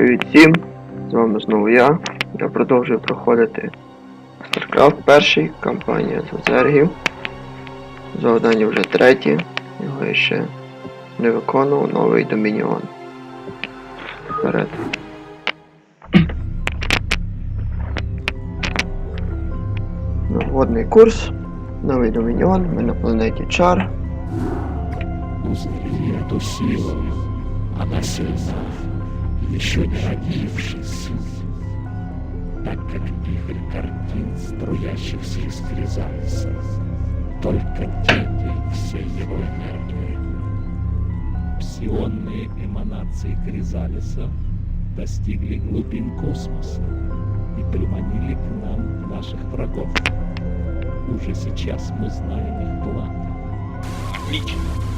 Привіт всім! З вами знову я. Я продовжую проходити StarCraft перший, кампанія за зергів. Завдання вже третє, його я ще не виконував, новий Домініон. Вперед. Водний курс, новий Домініон, ми на планеті Чар. Узрели эту силу, она сильна, еще не родившись. Так как вихрь картин, струящихся из Кризалиса, только дети всей его энергии. Псионные эманации Кризалиса достигли глубин космоса и приманили к нам наших врагов. Уже сейчас мы знаем их планы. Отлично.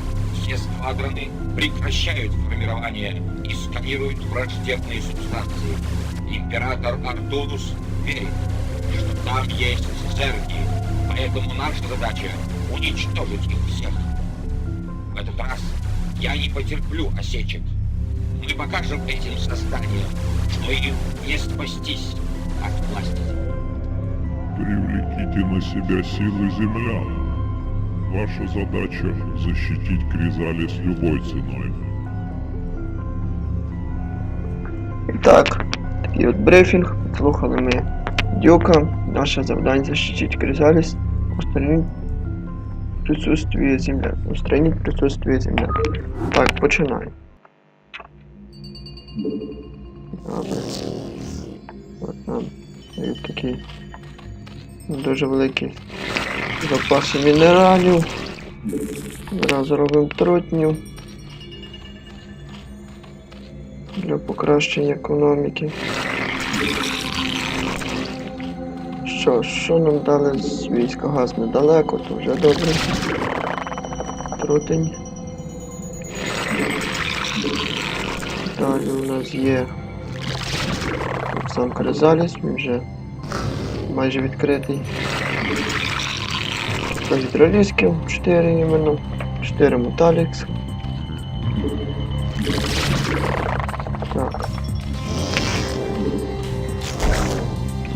Все сквадроны прекращают формирование и сканируют враждебные субстанции. Император Артурус верит, что там есть зерги, поэтому наша задача — уничтожить их всех. В этот раз я не потерплю осечек. Мы покажем этим созданиям, что им не спастись от власти. Привлеките на себя силы землян. Ваша задача – защитить Кризалис любой ценой. І так, такий от брифінг. Слухали ми Дюка. Наше завдання защитить Кризаліс. Устранить присутствие земля. Устранить присутствие земля. Так, починаємо. Добре. От нам дають такі дуже великі запаси мінералів. Зразу робимо трутню. Для покращення економіки. Що, що нам дали з війська газ недалеко, то вже добре. Трутень. Далі у нас є сам Кризаліс, він вже майже відкритий. Гідролізків, 4 іменно, 4 Металікс. Так.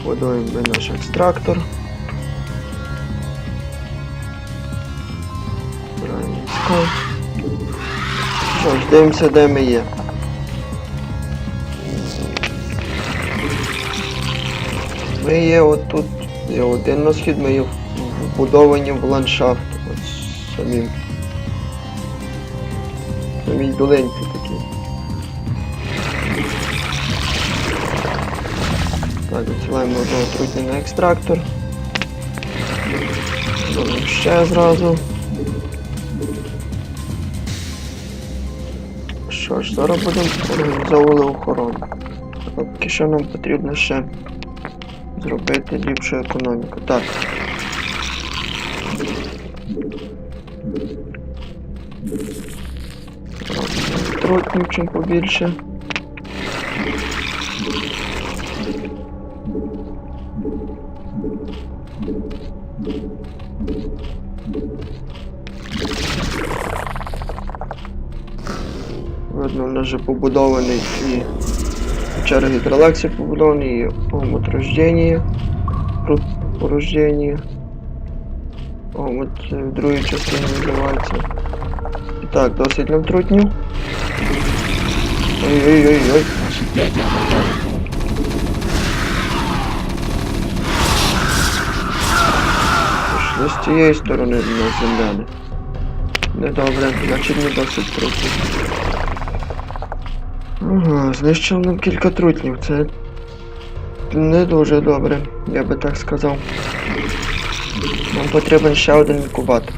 Будуємо ми наш екстрактор. Збираємо війська. Що ж, дивимося, де ми є. Ми є отут, є один на схід, ми є вбудовані в ландшафт. Ось самі. Самій долинці такі. Так, відсилаємо одного трутня на екстрактор. Робимо ще зразу. Що ж, зараз будемо організовувати охорону. Поки що нам потрібно ще зробити ліпшу економіку. Так. Трутнів чим побільше. Видно, у вже побудований і черги гідролаксі побудований, і омут рождення, пр- порождення. Омут е, в другій називається. Так, досить нам трутнів. Ой-ой-ой-ой. Пішли з цієї сторони на земляни. Недобре, значить не досить трутнів. Ага, знищили нам кілька трутнів, це не дуже добре, я би так сказав. Нам потрібен ще один інкубатор.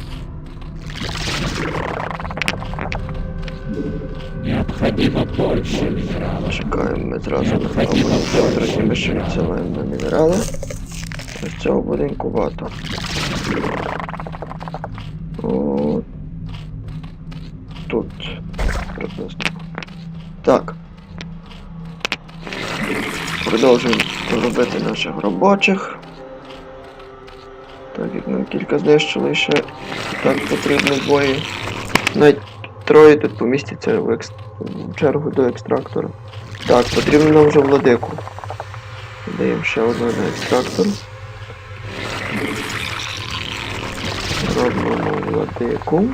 Цього трутні ми ще відсилаємо на мінерали. Ось цього буде інкубатор. О, тут приблизно. Так. Продовжуємо робити наших робочих. Так як нам кілька знищили ще так потрібно двоє. Навіть троє тут помістяться в екс... в чергу до екстрактора. Так, потрібно нам вже владику. Даємо ще одну на екстрактор. Робимо владику.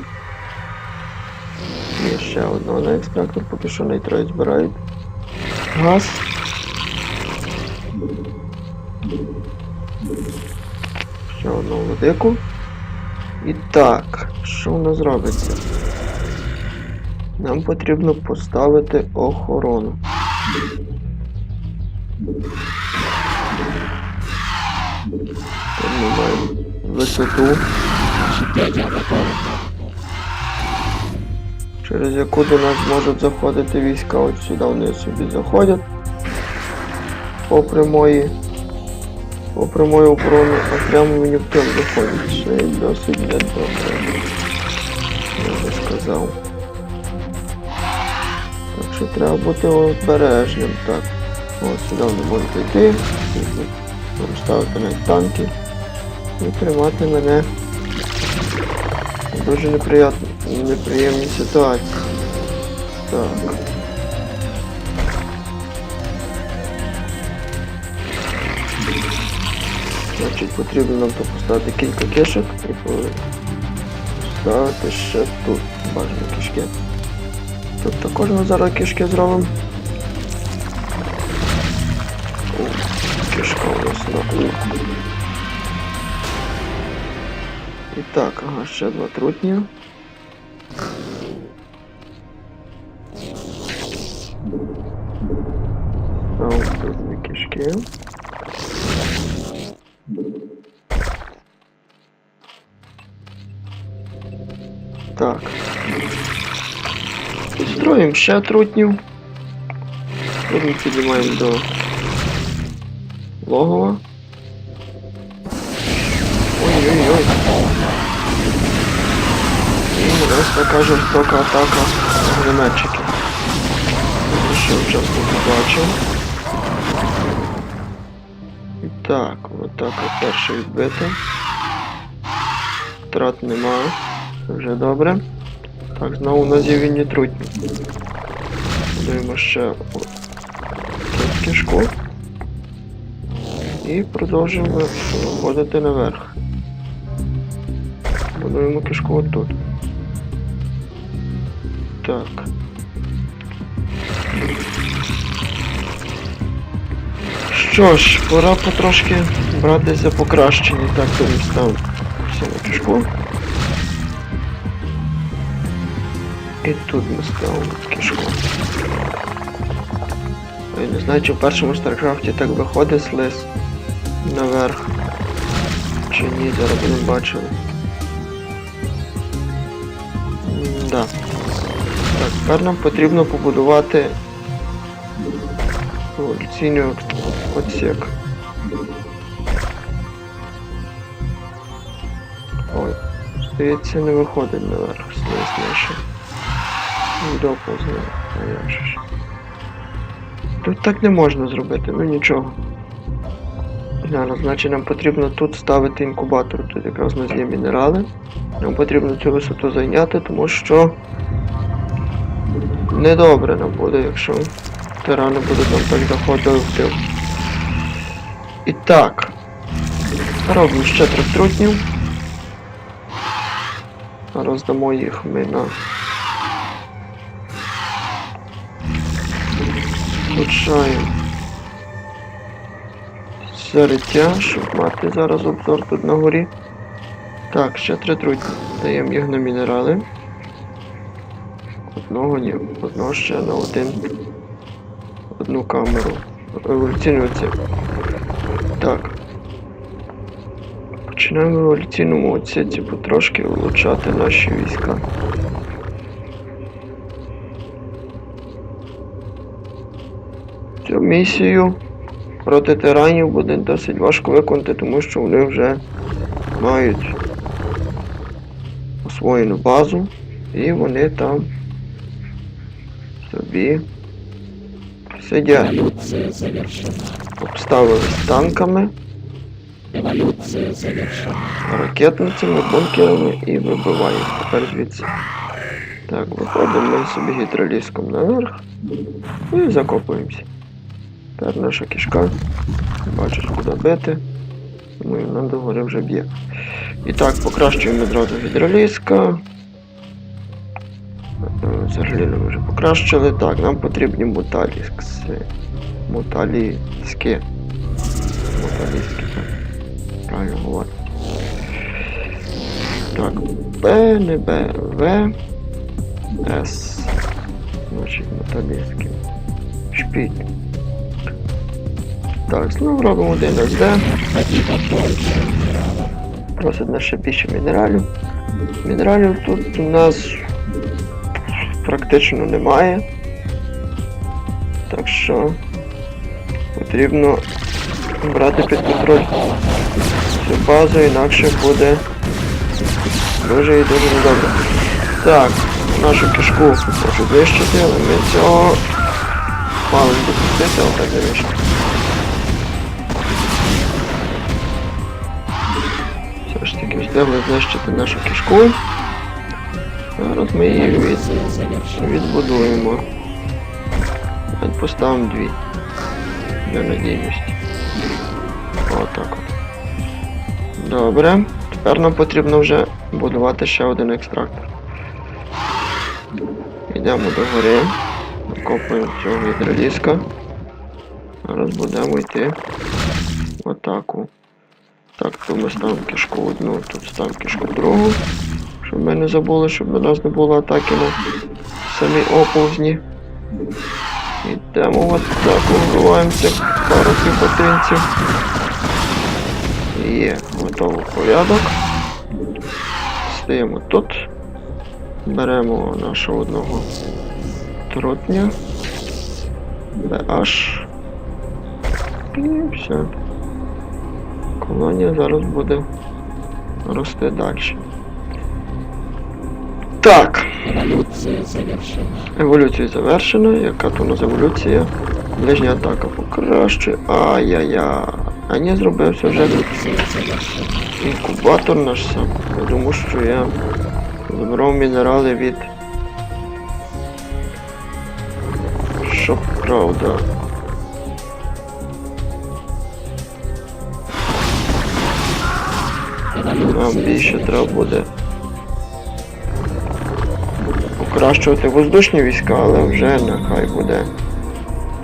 І ще одного на екстрактор, поки що нейтроїд збирають. Газ. Ще одну владику. І так, що у нас робиться? Нам потрібно поставити охорону. Маємо висоту, через яку до нас можуть заходити війська. От сюди вони собі заходять. По прямої. По прямої оборони, а прямо мені в тил заходять. Що і досить недобре. Я би сказав. Що треба бути обережним. Так. Ось сюди вони можуть йти. Ставити на танки. І тримати мене в дуже неприятні, неприємній ситуації. Так. Значить, потрібно нам тут поставити кілька кишок і поставити ще тут бажано кишки. Також ми зараз кишки зробимо. Кішка у нас на. І так, ага, ще два трутні. Ще трутнів. Потім піднімаємо до логова. Ой-ой-ой. І нас така жорстока атака огнеметчиків. Що вчасно побачив. І так, атака перша відбита. Втрат немає. Вже добре. Так, знову нас є трутні. Будуємо ще кишку. І продовжуємо виходити наверх. Будуємо кишку отут. Так. Що ж, пора потрошки братися покращені. Так, то ми ставимо все на кишку. І тут ми ставимо кишку. Я не знаю, чи в першому Старкрафті так виходить слиз наверх. Чи ні, зараз будемо бачити. Да. Так, тепер нам потрібно побудувати еволюційний отсек. Ой, здається, не виходить наверх, слиз наше. Доповзне, а. Тут так не можна зробити, ну нічого. Зараз, значить нам потрібно тут ставити інкубатор. Тут якраз у нас є мінерали. Нам потрібно цю висоту зайняти, тому що недобре нам буде, якщо тирани будуть нам так заходити. І так. Робимо ще трьох трутнів. Роздамо їх ми на Включаємо зариття, щоб мати зараз обзор тут на горі. Так, ще три трутні. Даємо їх на мінерали. Одного ні, одного ще на один. Одну камеру. Еволюційну оці. Так. Починаємо в еволюційному отсеці потрошки вилучати наші війська. Місію проти тиранів буде досить важко виконати, тому що вони вже мають освоєну базу і вони там собі сидять, завершена. обставились танками, ракетницями, бункерами і вибивають тепер звідси. Так, виходимо ми собі гідроліском наверх і закопуємося. Тепер наша кішка бачить, куди бити. Тому вона догори вже б'є. І так, покращуємо одразу гідроліска. Е, Взагалі ми вже покращили. Так, нам потрібні муталіски. Муталіски. Муталіски, так. Правильно говорю. Так, Б, не Б, В, С. Значить, металістки. Шпіль. Так, знову робимо один СД. Просить нас ще більше мінералів. Мінералів тут у нас практично немає. Так що потрібно брати під контроль цю базу, інакше буде дуже і дуже недобре. Так, нашу кишку хочу знищити, але ми цього мали не допустити, але так не вийшло. Таки встигли знищити нашу кишку. Зараз ми її від... Відбудуємо. Навіть поставимо дві. Для надійності. Отак от. Добре. Тепер нам потрібно вже будувати ще один екстрактор. Йдемо до гори. Накопуємо цього гідроліска. Зараз будемо йти в атаку. Так, тут ми ставимо кишку одну, тут ставимо кишку другу. Щоб ми не забули, щоб у нас не було атаки на самі оповзні. Йдемо в атаку, вбиваємося пару піхотинців. Є, готовий порядок. Стаємо тут. Беремо нашого одного трутня. BH. І все. Колонія зараз буде рости далі. Так. Еволюція завершена. Яка то у нас еволюція? Ближня атака покращує. Ай-яй-яй. А не зробився вже інкубатор наш сам. Тому що я забрав мінерали від Шопкрауда. Нам більше треба буде покращувати воздушні війська, але вже нехай буде.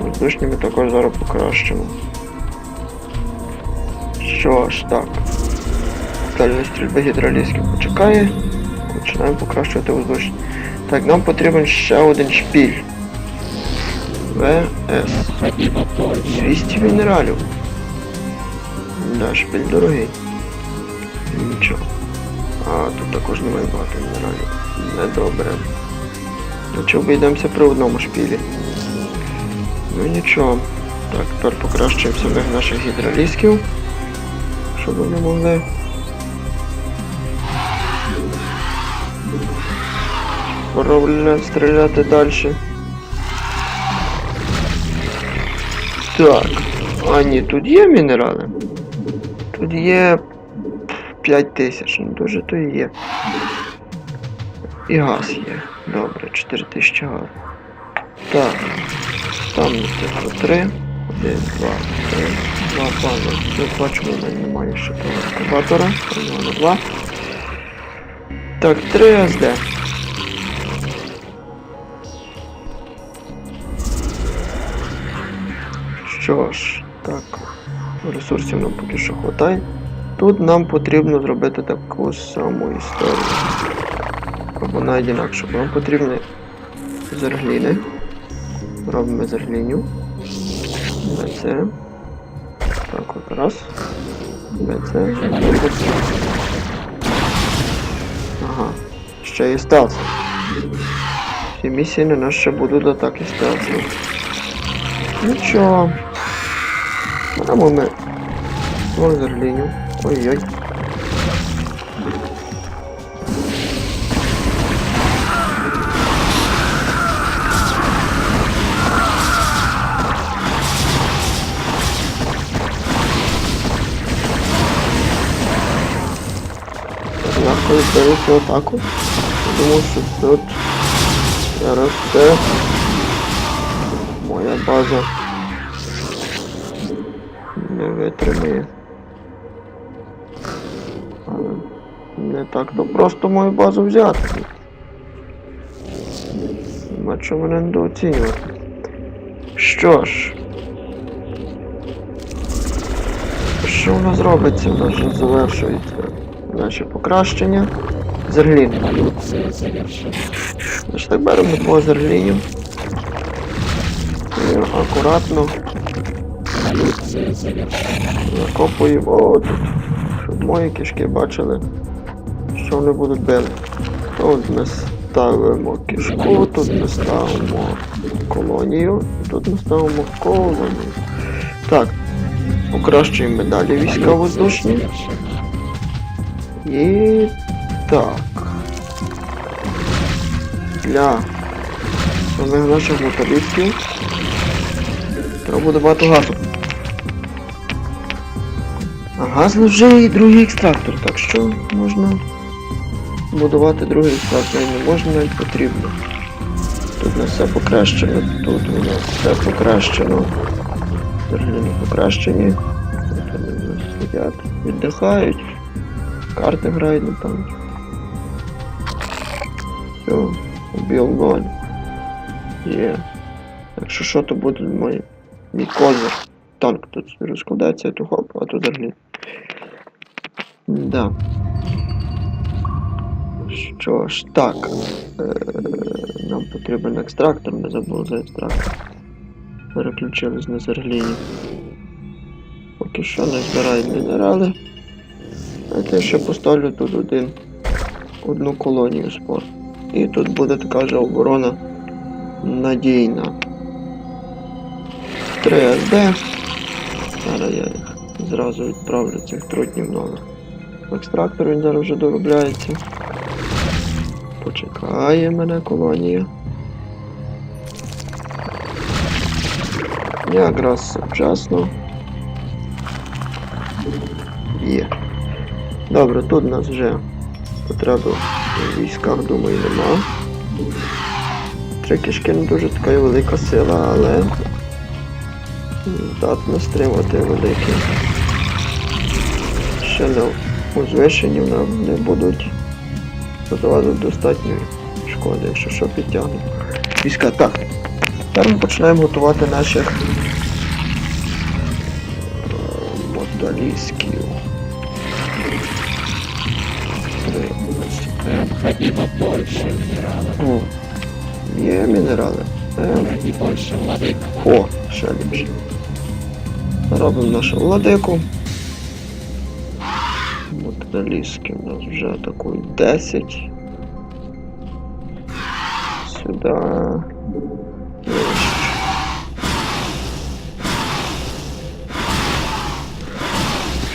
Воздушні ми також зараз покращимо. Що ж, так. Дальня стрільби гідролізки почекає. Починаємо покращувати воздушні. Так, нам потрібен ще один шпіль. ВС. Необходимо 200 мінералів. Да, шпиль дорогий. Нічого. А, тут також немає багато мінералів. Недобре. Нічого обійдемося при одному шпілі. Ну нічого. Так, тепер покращуємо самих наших гідролісків. Щоб вони могли. Пробуємо стріляти далі. Так. А ні, тут є мінерали. Тут є 5 тисяч, ну дуже то і є. І газ є. Добре, 4 тисячі газу. Так. Там цифру 3. 1, 2, 3. Два плани. Ми бачимо, в мене немає ще того екскаватора. Там воно 2. Так, 3 СД. Що ж, так, ресурсів нам поки що хватає. Тут нам потрібно зробити таку саму історію. Або навіть інакше. Нам потрібні зергліни. Робимо зергліню. БЦ. Так, от раз. БЦ. Ага. Ще і стелс. Всі місії на нас будуть атаки стелсу. Нічого. Беремо ми лазерліню. Ой-ой. Легко відбили цю атаку. Тому що тут Зараз це моя база не витримає. Але не так то просто мою базу взяти. Нема чого мене недооцінювати. Що ж. Що у нас робиться? У нас вже завершується наші покращення. Зерлін. Значить так беремо двох зерлінів. І акуратно закопуємо от, щоб мої кишки бачили, що вони будуть били. Тут ми ставимо кишку, тут ми ставимо колонію, тут ми ставимо колонію. Так, покращуємо далі війська воздушні. І так. Для самих наших мотолістів треба буде багато газу. А газ вже і другий екстрактор, так що можна будувати другий екстрактор і не можна навіть потрібно. Тут у нас все покращено, тут у нас все покращено. Взагалі покращені. Тут вони у нас сидять, віддихають. Карти грають, напевно. Все, убил ноль. Є. Якщо що, то буде мій, мій козир. Танк тут розкладається, то хоп, а то взагалі. Да. Що ж, так. Е, нам потрібен екстрактор, не забув за екстрактор. Переключились на зергліні. Поки що не збирають мінерали. А я ще поставлю тут один, одну колонію спор. І тут буде така ж оборона надійна. 3 СД. Зараз я їх зразу відправлю цих трутнів нових. Екстрактор він зараз вже доробляється. Почекає мене колонія. Якраз вчасно. Є. Добре, тут у нас вже потреби в військах, думаю, нема. Три кишки не дуже така велика сила, але здатна стримати великі. Ще не узвищені нам не будуть задавати достатньої шкоди, якщо що підтягнемо. Війська, так. Тепер ми починаємо готувати наших е, моталісків. Необходимо больше минералов. О, є мінерали. Е. О, ще ліпше. Робимо нашу владику. Моталіски у нас вже атакують 10. Сюди. Нижче.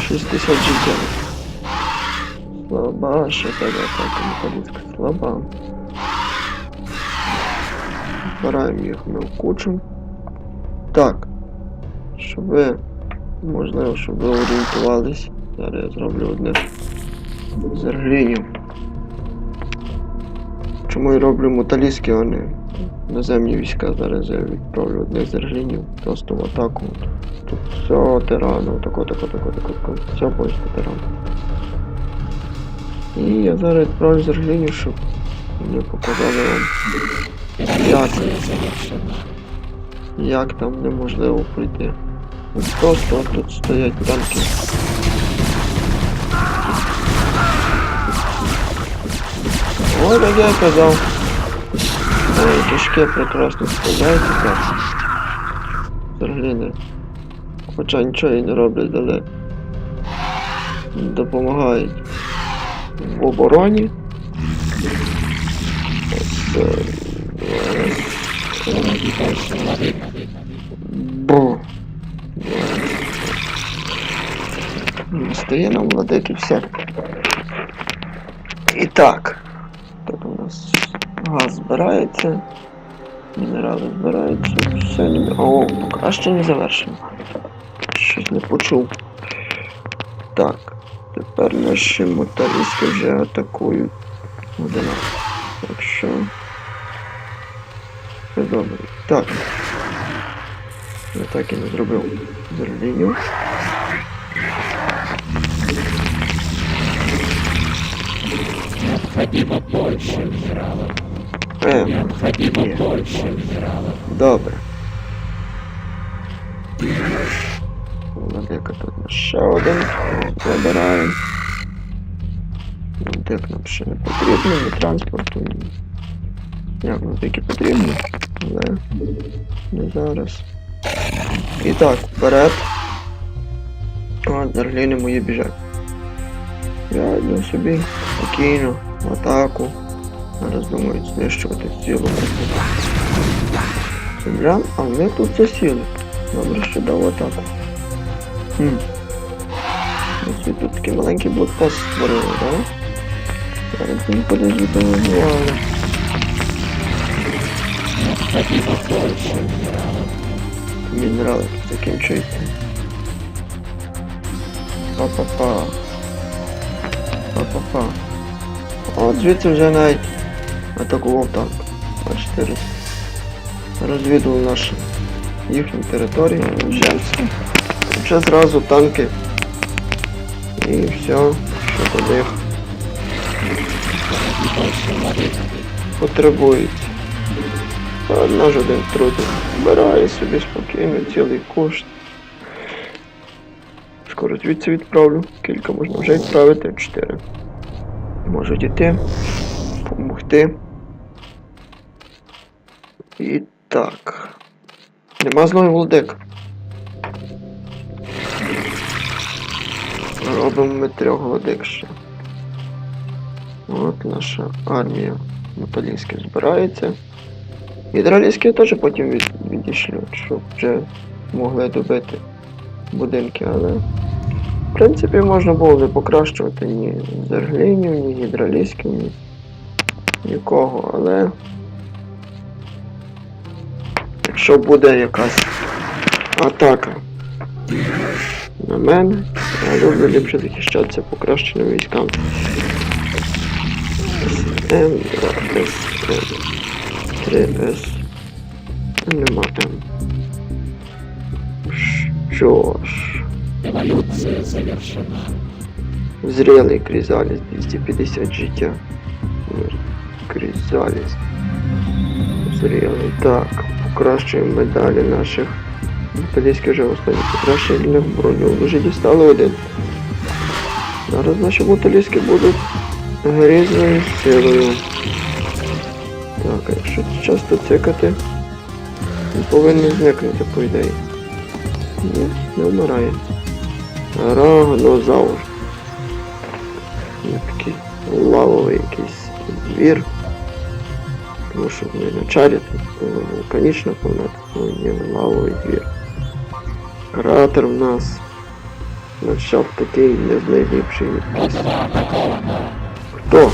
Шістдесят життя. Слаба, ще тебе атака металістка. Слаба. Збираємо їх ми в кучу. Так. Щоб ви, можливо, щоб ви орієнтувались. Зараз я зроблю одне зерглінів. Чому я роблю металістки, а не наземні війська? Зараз я відправлю одних зерглінів просто в атаку. Тут все тирану, тако, тако, тако, тако, тако, все повністю тирану. І я зараз відправлю зерглінів, щоб вони показали вам, як як там неможливо пройти. Просто тут стоять танки. Ой, як я казав. Мої кишки прекрасно справляються так. Зергліни. Хоча нічого і не роблять, але допомагають в обороні. Бо. Стає нам владик і все. І так. Газ збирається. Мінерали збираються. Все не... О, покращення завершено. Щось не почув. Так. Тепер наші моталісти вже атакують. Одина. Так що. Все добре. Так. Я так і не зробив зерніню. Необходимо больше минералов. Е, Необходимо Ні. добре. Владика тут ще один. Забираємо. Владик нам ще не потрібно, ні транспорту, ні. Як владики потрібно, але не зараз. І так, вперед. О, зергліни мої біжать. Я йду собі спокійно, в атаку. Зараз думають знищувати цілу землян, а вони тут засіли. Добре, що дав атаку. Хм. Ось тут такий маленький блокпост створили, так? Зараз. Необходимо больше минералов. Мінерали тут закінчуються. Па-па-па. Па-па-па. От звідси вже навіть атакував танк. Бачите, роз... розвідував нашу їхню територію. Вже зразу танки. І все, що до них потребується. Одна ж один труд збирає собі спокійно цілий кошт. Скоро звідси відправлю. Кілька можна вже відправити, чотири. Можуть іти, допомогти. І так. Нема знову Володик. Робимо ми трьох Володик ще. От наша армія металістська збирається. Гідролізки теж потім від, відійшлють, щоб вже могли добити будинки, але в принципі можна було не покращувати ні зерглінів, ні гідролізків, ні нікого, але якщо буде якась атака на мене, я люблю ліпше захищатися покращеними військами. СМ, 2 СМ. 3С. Нема М. Що ж. Эволюция завершена. Зрелий кризаліс 250 життя. Кризаліс. Зрелий. Так, покращуємо медалі наших. Металістські вже останні покращення броню. Вже дістали один. Зараз наші моталістки будуть грізною силою. Так, а якщо часто цикати, він повинен зникнути, по ідеї. Ні, не вмирає. Рагнозавр. Такий лавовий якийсь звір. Тому що вони на чарі, тут вулканічна планета, ну є лавовий звір. Кратер в нас. Ландшафт такий не з найліпший. База. Хто?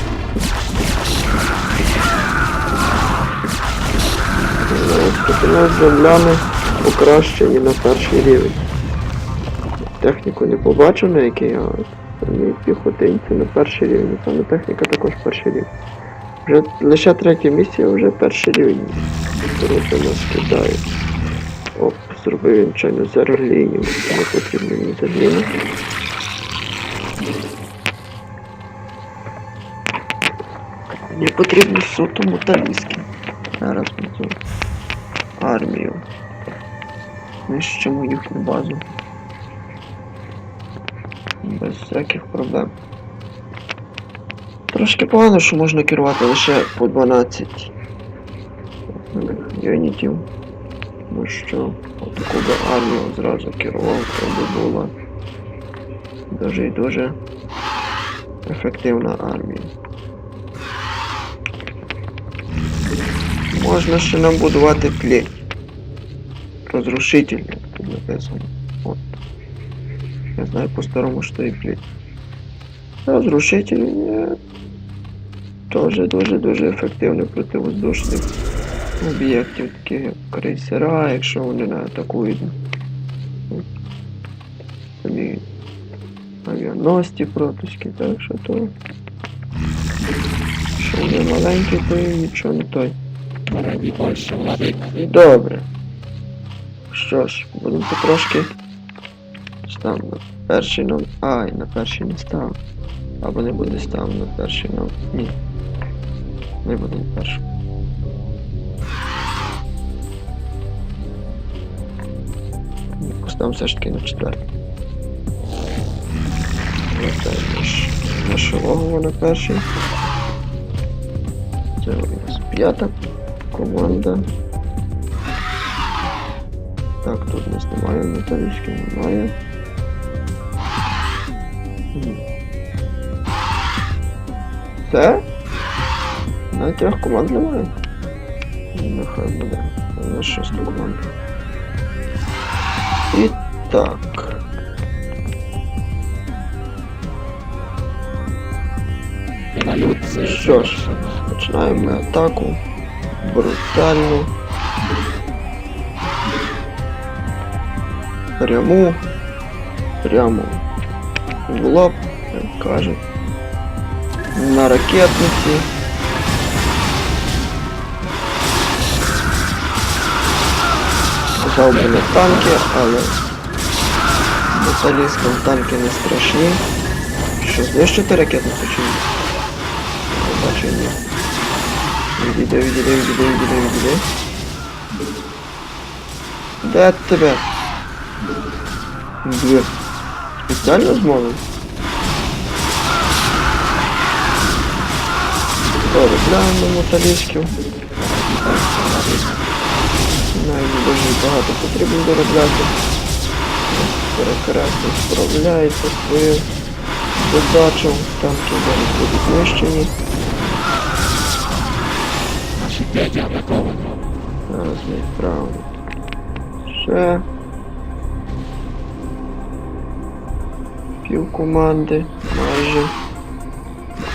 Нас земляни покращені на перший рівень. Техніку не побачив на який, а піхотинці на перший рівень. Саме техніка також перший рівень. Вже лише третє місце, вже перший рівень. Руки нас кидають. Оп, зробив він чайно зерлінів. Не потрібно мені зерлінів. Мені потрібно суто муталістки. Зараз цю армію. Нищимо їхню базу. Без всяких проблем. Трошки погано, що можна керувати лише по 12 юнітів. Ну що, таку би армію зразу керував, то би була дуже і дуже ефективна армія. Можна ще нам будувати клей. Розрушитель, як тут написано. От. Я знаю по-старому, що і клей. Розрушитель є теж дуже-дуже ефективний проти воздушних об'єктів, таких як крейсера, якщо вони не атакують. Самі авіаносці протиски, так що то. Що вони маленькі, то і нічого не той. Добре. Що ж, будемо потрошки. Став на перший номер. Ай, на перший не став. Або не буде став на перший номер. Ні. Не буде на перший. Поставимо все ж таки на четвертий. Наш, наше логово на перший. Це у нас п'ята команда. Так, тут у нас немає металічки, немає. Це? На трьох команд немає. Нехай буде. У нас шоста команда. І так. Эволюция Що ж, завершена. починаємо ми атаку. Брутально. Пряму. Прямо в лоб, як кажуть. На ракетниці. Би на танки, але металістам танки не страшні. Що, знищити ракетницю чи ні? Я Бачу ні. Відійди, відійди, відійди, відійди, відійди. Де тебе? Дві. Спеціально змовив? Доробляємо металістів. Навіть дуже багато потрібно доробляти. Прекрасно справляється свою задачу. Танки зараз будуть знищені. Зараз ми відправимо. Ще. Пів команди, майже.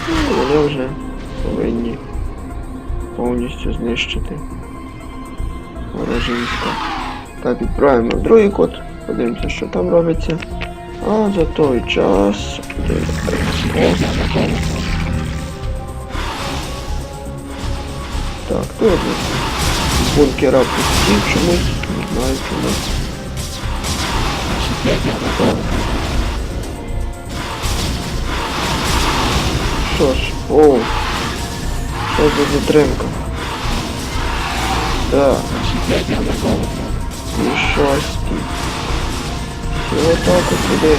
Ну, вони вже повинні повністю знищити ворожі війська. Так, відправимо в другий код, подивимося, що там робиться. А за той час. Так, тут бункера пустів чомусь, не знаю чому. Що ж, о, що за затримка? Так, Наши пять атакованы. і шості. І отак от туди.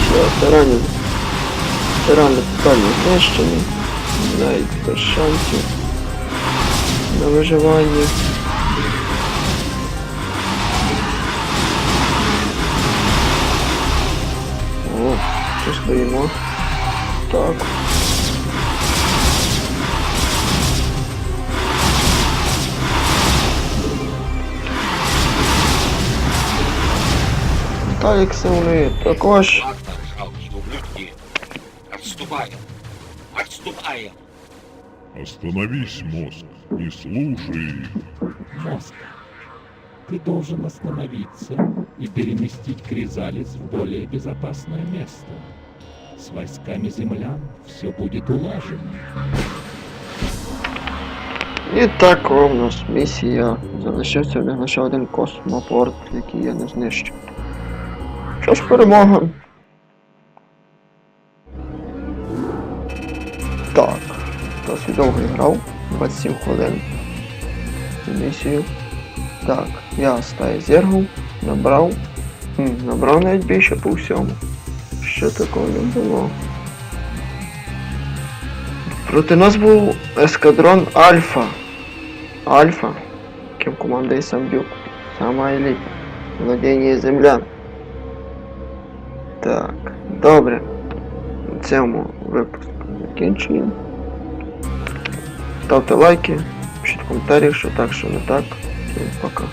Все, тарані. Тарани тотально знищені. Навіть без шансів на виживання. О, що стоїмо? Так. Талік сильний також. Отступаем. Отступаем. Остановись, мозг, и слушай их. Мозг. Ты должен остановиться и переместить Кризалис в более безопасное место. С войсками землян все будет улажено. І так у нас місія. Залишився лише один космопорт, який я не знищу. Що ж перемога? Так. Досить довго грав. 27 хвилин. Місію. Так, я стаю зергу, набрав. Набрав навіть більше по всьому. Що такого не було? Проти нас був ескадрон Альфа. Альфа, яким командує сам Бюк. Сама еліта. Владіння землян. Так, добре. На цьому випуск закінчуємо. Ставте лайки, пишіть коментарі, що так, що не так. Всім пока.